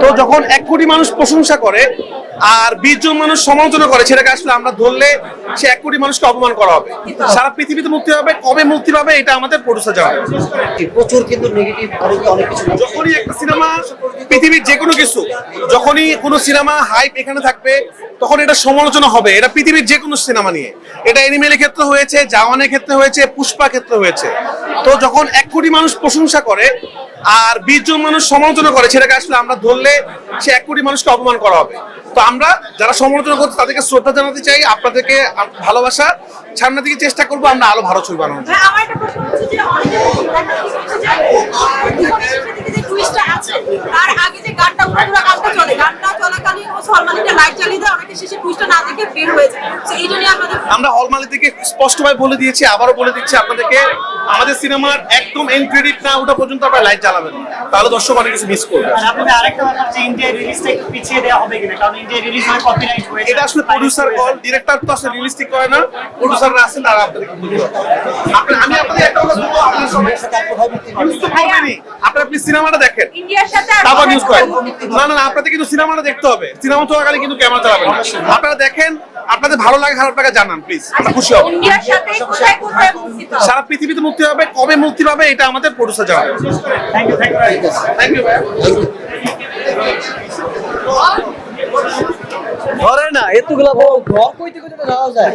তো যখন এক কোটি মানুষ প্রশংসা করে আর বিশ জন মানুষ সমালোচনা করে সেটাকে আসলে আমরা ধরলে সে এক কোটি মানুষকে অপমান করা হবে। সারা পৃথিবীতে মুক্তি পাবে কবে মুক্তি পাবে এটা আমাদের প্রডিউসার জানে প্রচুর কিন্তু নেগেটিভ অনেক অনেক কিছু যখনই একটা সিনেমা পৃথিবীর যে কোনো কিছু যখনই কোনো সিনেমা হাইপ এখানে থাকবে তখন এটা সমালোচনা হবে। এটা পৃথিবীর যে কোনো সিনেমা নিয়ে। এটা এনিমেলের ক্ষেত্রে হয়েছে জাওয়ানের ক্ষেত্রে হয়েছে পুষ্পা ক্ষেত্রে হয়েছে। তো যখন এক কোটি মানুষ প্রশংসা করে আর বিশ জন মানুষ সমালোচনা করে সেটাকে আসলে আমরা ধরলে সে এক কোটি মানুষকে অপমান করা হবে তো আমরা যারা সমালোচনা করছি তাদেরকে শ্রদ্ধা জানাতে চাই আপনাদেরকে ভালোবাসা সামনে দিকে চেষ্টা করব আমরা আরও ভালো ছবি জন্য। হ্যাঁ, আগে যে গানটা চলে, গানটা চলাকালীন ও সলমান একটা light জ্বালিয়ে দেয়, অনেকে শেষে twistটা না দেখে বের হয়ে যায়। So, এইটা নিয়ে আপনাদের আমরা স্পষ্টভাবে বলে দিয়েছি আবারও বলে দিচ্ছি আপনাদেরকে আমাদের সিনেমার একদম এন্ড ক্রেডিট না ওঠা পর্যন্ত আপনারা লাইট জ্বালাবেন তাহলে দর্শক অনেক কিছু মিস করবে। আর আপনাদের আরেকটা ব্যাপার যে ইন্ডিয়া রিলিজটা একটু পিছিয়ে দেওয়া হবে কিনা? কারণ ইন্ডিয়া রিলিজ হয়ে কপিরাইট হয়েছে। এটা আসলে প্রডিউসার কল ডিরেক্টর তো আসলে রিলিস্টিক করে না প্রডিউসাররা আছেন তারা আপনাদেরকে আমি আপনাদের একটা কথা বলব আপনার তো করবেনই আপনারা প্লিজ সিনেমাটা দেখেন। ইন্ডিয়ার সাথে আর তারপর নিউজ করেন না না আপনাদের কিন্তু সিনেমাটা দেখতে হবে। সিনেমা চলাকালীন কিন্তু ক্যামেরা চালাবেন আপনারা দেখেন আপনাদের ভালো লাগে খারাপ লাগে জানান প্লিজ আমরা খুশি হব? সারা পৃথিবীতে মুক্তি পাবে কবে মুক্তি পাবে এটা আমাদের প্রডিউসার জানাবে। Thank you thank you thank you ভাইয়া ধরে না এতগুলা বড় ঘর কইতে কইতে যাওয়া যায়।